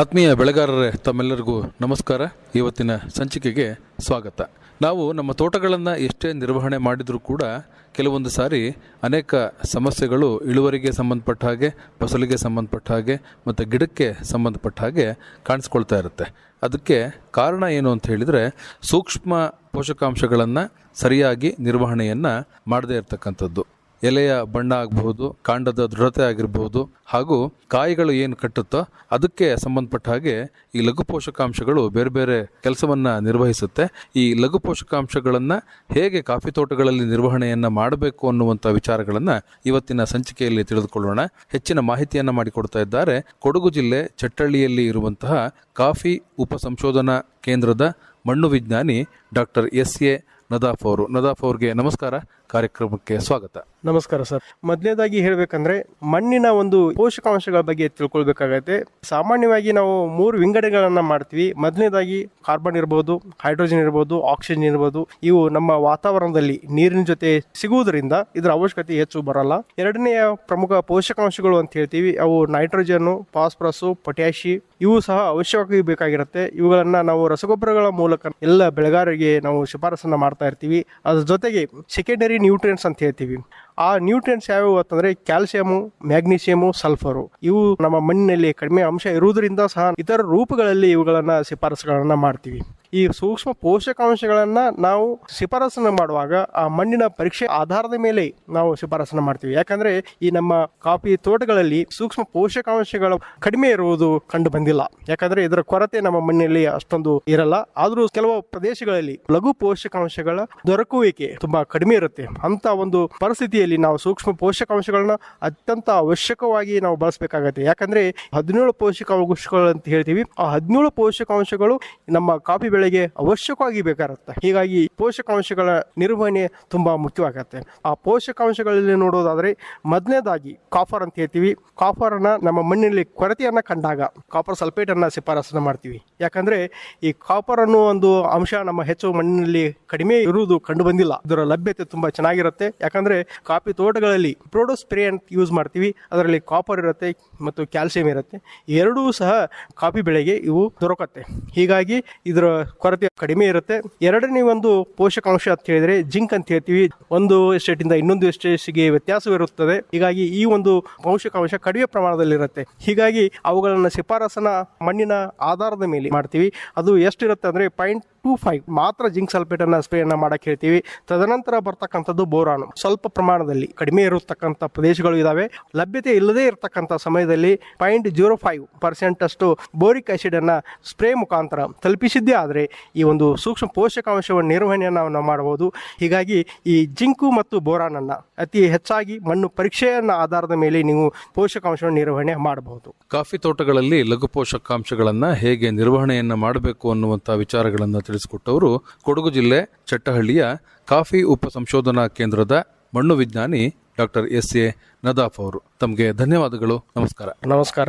ಆತ್ಮೀಯ ಬೆಳೆಗಾರರೇ, ತಮ್ಮೆಲ್ಲರಿಗೂ ನಮಸ್ಕಾರ. ಇವತ್ತಿನ ಸಂಚಿಕೆಗೆ ಸ್ವಾಗತ. ನಾವು ನಮ್ಮ ತೋಟಗಳನ್ನು ಎಷ್ಟೇ ನಿರ್ವಹಣೆ ಮಾಡಿದರೂ ಕೂಡ ಕೆಲವೊಂದು ಸಾರಿ ಅನೇಕ ಸಮಸ್ಯೆಗಳು ಇಳುವರಿಗೆ ಸಂಬಂಧಪಟ್ಟ ಹಾಗೆ, ಫಸಲಿಗೆ ಸಂಬಂಧಪಟ್ಟ ಹಾಗೆ, ಮತ್ತು ಗಿಡಕ್ಕೆ ಸಂಬಂಧಪಟ್ಟ ಹಾಗೆ ಕಾಣಿಸ್ಕೊಳ್ತಾ ಇರುತ್ತೆ. ಅದಕ್ಕೆ ಕಾರಣ ಏನು ಅಂತ ಹೇಳಿದರೆ, ಸೂಕ್ಷ್ಮ ಪೋಷಕಾಂಶಗಳನ್ನು ಸರಿಯಾಗಿ ನಿರ್ವಹಣೆಯನ್ನು ಮಾಡದೇ ಇರತಕ್ಕಂಥದ್ದು. ಎಲೆಯ ಬಣ್ಣ ಆಗಬಹುದು, ಕಾಂಡದ ದೃಢತೆ ಆಗಿರಬಹುದು, ಹಾಗೂ ಕಾಯಿಗಳು ಏನು ಕಟ್ಟುತ್ತೋ ಅದಕ್ಕೆ ಸಂಬಂಧಪಟ್ಟ ಹಾಗೆ ಈ ಲಘು ಪೋಷಕಾಂಶಗಳು ಬೇರೆ ಬೇರೆ ಕೆಲಸವನ್ನ ನಿರ್ವಹಿಸುತ್ತೆ. ಈ ಲಘು ಪೋಷಕಾಂಶಗಳನ್ನು ಹೇಗೆ ಕಾಫಿ ತೋಟಗಳಲ್ಲಿ ನಿರ್ವಹಣೆಯನ್ನು ಮಾಡಬೇಕು ಅನ್ನುವಂಥ ವಿಚಾರಗಳನ್ನು ಇವತ್ತಿನ ಸಂಚಿಕೆಯಲ್ಲಿ ತಿಳಿದುಕೊಳ್ಳೋಣ. ಹೆಚ್ಚಿನ ಮಾಹಿತಿಯನ್ನ ಮಾಡಿಕೊಡ್ತಾ ಇದ್ದಾರೆ. ಕೊಡಗು ಜಿಲ್ಲೆ ಚಟ್ಟಳ್ಳಿಯಲ್ಲಿ ಇರುವಂತಹ ಕಾಫಿ ಉಪ ಸಂಶೋಧನಾ ಕೇಂದ್ರದ ಮಣ್ಣು ವಿಜ್ಞಾನಿ ಡಾಕ್ಟರ್ ಎಸ್ ಎ ನದಾಫ್ ಅವರು. ನದಾಫ್ ಅವ್ರಿಗೆ ನಮಸ್ಕಾರ. ಕಾರ್ಯಕ್ರಮಕ್ಕೆ ಸ್ವಾಗತ. ನಮಸ್ಕಾರ ಸರ್. ಮೊದಲನೇದಾಗಿ ಹೇಳಬೇಕಂದ್ರೆ ಮಣ್ಣಿನ ಒಂದು ಪೋಷಕಾಂಶಗಳ ಬಗ್ಗೆ ತಿಳ್ಕೊಳ್ಬೇಕಾಗತ್ತೆ. ಸಾಮಾನ್ಯವಾಗಿ ನಾವು ಮೂರು ವಿಂಗಡಣೆಗಳನ್ನು ಮಾಡ್ತೀವಿ. ಮೊದಲನೇದಾಗಿ ಕಾರ್ಬನ್ ಇರ್ಬೋದು, ಹೈಡ್ರೋಜನ್ ಇರ್ಬೋದು, ಆಕ್ಸಿಜನ್ ಇರ್ಬೋದು. ಇವು ನಮ್ಮ ವಾತಾವರಣದಲ್ಲಿ ನೀರಿನ ಜೊತೆ ಸಿಗುವುದರಿಂದ ಇದರ ಅವಶ್ಯಕತೆ ಹೆಚ್ಚು ಬರಲ್ಲ. ಎರಡನೆಯ ಪ್ರಮುಖ ಪೋಷಕಾಂಶಗಳು ಅಂತ ಹೇಳ್ತೀವಿ. ಅವು ನೈಟ್ರೋಜನ್ ಫಾಸ್ಫರಸ್ ಪೊಟ್ಯಾಶಿ ಇವು ಸಹ ಅವಶ್ಯವಾಗಿ ಬೇಕಾಗಿರುತ್ತೆ. ಇವುಗಳನ್ನ ನಾವು ರಸಗೊಬ್ಬರಗಳ ಮೂಲಕ ಎಲ್ಲ ಬೆಳೆಗಾರರಿಗೆ ನಾವು ಶಿಫಾರಸನ್ನು ಮಾಡ್ತಾ ಇರ್ತೀವಿ. ಅದ್ರ ಜೊತೆಗೆ ಸೆಕೆಂಡರಿ ನ್ಯೂಟ್ರಿಯೆಂಟ್ಸ್ ಅಂತ ಹೇಳ್ತೀವಿ. ಆ ನ್ಯೂಟ್ರಿಯೆಂಟ್ಸ್ ಯಾವ್ಯಾವು ಅಂತಂದ್ರೆ ಕ್ಯಾಲ್ಸಿಯಮು ಮ್ಯಾಗ್ನೀಸಿಯಮು ಸಲ್ಫರು ಇವು ನಮ್ಮ ಮಣ್ಣಿನಲ್ಲಿ ಕಡಿಮೆ ಅಂಶ ಇರುವುದರಿಂದ ಸಹ ಇತರ ರೂಪಗಳಲ್ಲಿ ಇವುಗಳನ್ನ ಶಿಫಾರಸುಗಳನ್ನ ಮಾಡ್ತೀವಿ. ಈ ಸೂಕ್ಷ್ಮ ಪೋಷಕಾಂಶಗಳನ್ನ ನಾವು ಶಿಫಾರಸನ್ನು ಮಾಡುವಾಗ ಆ ಮಣ್ಣಿನ ಪರೀಕ್ಷೆ ಆಧಾರದ ಮೇಲೆ ನಾವು ಶಿಫಾರಸನ್ನು ಮಾಡ್ತೀವಿ. ಯಾಕಂದ್ರೆ ಈ ನಮ್ಮ ಕಾಫಿ ತೋಟಗಳಲ್ಲಿ ಸೂಕ್ಷ್ಮ ಪೋಷಕಾಂಶಗಳು ಕಡಿಮೆ ಇರುವುದು ಕಂಡು ಬಂದಿಲ್ಲ. ಯಾಕಂದ್ರೆ ಇದರ ಕೊರತೆ ನಮ್ಮ ಮಣ್ಣಿನಲ್ಲಿ ಅಷ್ಟೊಂದು ಇರಲ್ಲ. ಆದರೂ ಕೆಲವು ಪ್ರದೇಶಗಳಲ್ಲಿ ಲಘು ಪೋಷಕಾಂಶಗಳ ದೊರಕುವಿಕೆ ತುಂಬಾ ಕಡಿಮೆ ಇರುತ್ತೆ. ಅಂತ ಒಂದು ಪರಿಸ್ಥಿತಿಯಲ್ಲಿ ನಾವು ಸೂಕ್ಷ್ಮ ಪೋಷಕಾಂಶಗಳನ್ನ ಅತ್ಯಂತ ಅವಶ್ಯಕವಾಗಿ ನಾವು ಬಳಸಬೇಕಾಗತ್ತೆ. ಯಾಕಂದ್ರೆ ಹದಿನೇಳು ಪೋಷಕಾಂಶಗಳು ಅಂತ ಹೇಳ್ತೀವಿ. ಆ ಹದಿನೇಳು ಪೋಷಕಾಂಶಗಳು ನಮ್ಮ ಕಾಫಿ ಬೆಳೆಗೆ ಅವಶ್ಯಕವಾಗಿ ಬೇಕಾಗುತ್ತೆ. ಹೀಗಾಗಿ ಪೋಷಕಾಂಶಗಳ ನಿರ್ವಹಣೆ ತುಂಬಾ ಮುಖ್ಯವಾಗತ್ತೆ. ಆ ಪೋಷಕಾಂಶಗಳಲ್ಲಿ ನೋಡೋದಾದ್ರೆ ಮೊದಲನೇದಾಗಿ ಕಾಫರ್ ಅಂತ ಹೇಳ್ತೀವಿ. ಕಾಫರ್ ಅನ್ನ ನಮ್ಮ ಮಣ್ಣಿನಲ್ಲಿ ಕೊರತೆಯನ್ನ ಕಂಡಾಗ ಕಾಪರ್ ಸಲ್ಫೇಟ್ ಅನ್ನ ಶಿಫಾರಸನ್ನ ಮಾಡ್ತೀವಿ. ಯಾಕಂದ್ರೆ ಈ ಕಾಪರ್ ಅನ್ನೋ ಒಂದು ಅಂಶ ನಮ್ಮ ಹೆಚ್ಚು ಮಣ್ಣಿನಲ್ಲಿ ಕಡಿಮೆ ಇರುವುದು ಕಂಡು ಬಂದಿಲ್ಲ ಇದರ ಲಭ್ಯತೆ ತುಂಬಾ ಚೆನ್ನಾಗಿರುತ್ತೆ. ಯಾಕಂದ್ರೆ ಕಾಫಿ ತೋಟಗಳಲ್ಲಿ ಪ್ರೋಡೋ ಸ್ಪ್ರೇ ಅಂತ ಯೂಸ್ ಮಾಡ್ತೀವಿ. ಅದರಲ್ಲಿ ಕಾಪರ್ ಇರುತ್ತೆ ಮತ್ತು ಕ್ಯಾಲ್ಸಿಯಂ ಇರುತ್ತೆ. ಎರಡೂ ಸಹ ಕಾಫಿ ಬೆಳೆಗೆ ಇವು ದೊರಕತ್ತೆ. ಹೀಗಾಗಿ ಇದರ ಕೊರತೆ ಕಡಿಮೆ ಇರುತ್ತೆ. ಎರಡನೇ ಒಂದು ಪೋಷಕಾಂಶ ಅಂತ ಹೇಳಿದ್ರೆ ಜಿಂಕ್ ಅಂತ ಹೇಳ್ತೀವಿ. ಒಂದು ಎಸ್ಟೇಟ್ ಇಂದ ಇನ್ನೊಂದು ಎಸ್ಟೇಟ್ಗೆ ವ್ಯತ್ಯಾಸವಿರುತ್ತದೆ. ಹೀಗಾಗಿ ಈ ಒಂದು ಪೋಷಕಾಂಶ ಕಡಿಮೆ ಪ್ರಮಾಣದಲ್ಲಿರುತ್ತೆ. ಹೀಗಾಗಿ ಅವುಗಳನ್ನು ಶಿಫಾರಸನ ಮಣ್ಣಿನ ಆಧಾರದ ಮೇಲೆ ಮಾಡ್ತೀವಿ. ಅದು ಎಷ್ಟಿರುತ್ತೆ ಅಂದ್ರೆ ಪಾಯಿಂಟ್ ಟೂ ಫೈವ್ ಮಾತ್ರ ಜಿಂಕ್ ಸಲ್ಫೇಟ್ ಅನ್ನ ಸ್ಪ್ರೇ ಅನ್ನ ಮಾಡಕ್ಕೆ ಹೇಳ್ತೀವಿ. ತದನಂತರ ಬರ್ತಕ್ಕಂಥದ್ದು ಬೋರಾನು. ಸ್ವಲ್ಪ ಪ್ರಮಾಣದಲ್ಲಿ ಕಡಿಮೆ ಇರತಕ್ಕಂಥ ಪ್ರದೇಶಗಳು ಇದಾವೆ. ಲಭ್ಯತೆ ಇಲ್ಲದೇ ಇರತಕ್ಕಂಥ ಸಮಯದಲ್ಲಿ ಪಾಯಿಂಟ್ ಜೀರೋ ಫೈವ್ ಪರ್ಸೆಂಟ್ ಅಷ್ಟು ಬೋರಿಕ್ ಆಸಿಡ್ ಅನ್ನ ಸ್ಪ್ರೇ ಮುಖಾಂತರ ತಲುಪಿಸಿದ್ದೇ ಆದರೆ ಈ ಒಂದು ಸೂಕ್ಷ್ಮ ಪೋಷಕಾಂಶಗಳ ನಿರ್ವಹಣೆಯನ್ನು ನಾವು ಮಾಡಬಹುದು. ಹೀಗಾಗಿ ಈ ಜಿಂಕು ಮತ್ತು ಬೋರಾನನ್ನು ಅತಿ ಹೆಚ್ಚಾಗಿ ಮಣ್ಣು ಪರೀಕ್ಷೆಯನ್ನು ಆಧಾರದ ಮೇಲೆ ನೀವು ಪೋಷಕಾಂಶವನ್ನು ನಿರ್ವಹಣೆ ಮಾಡಬಹುದು. ಕಾಫಿ ತೋಟಗಳಲ್ಲಿ ಲಘು ಪೋಷಕಾಂಶಗಳನ್ನು ಹೇಗೆ ನಿರ್ವಹಣೆಯನ್ನು ಮಾಡಬೇಕು ಅನ್ನುವಂಥ ವಿಚಾರಗಳನ್ನು ತಿಳಿಸಿಕೊಟ್ಟವರು ಕೊಡಗು ಜಿಲ್ಲೆ ಚಟ್ಟಹಳ್ಳಿಯ ಕಾಫಿ ಉಪ ಸಂಶೋಧನಾ ಕೇಂದ್ರದ ಮಣ್ಣು ವಿಜ್ಞಾನಿ ಡಾಕ್ಟರ್ ಎಸ್ ಎ ನದಾಫ್ ಅವರು. ತಮಗೆ ಧನ್ಯವಾದಗಳು. ನಮಸ್ಕಾರ. ನಮಸ್ಕಾರ.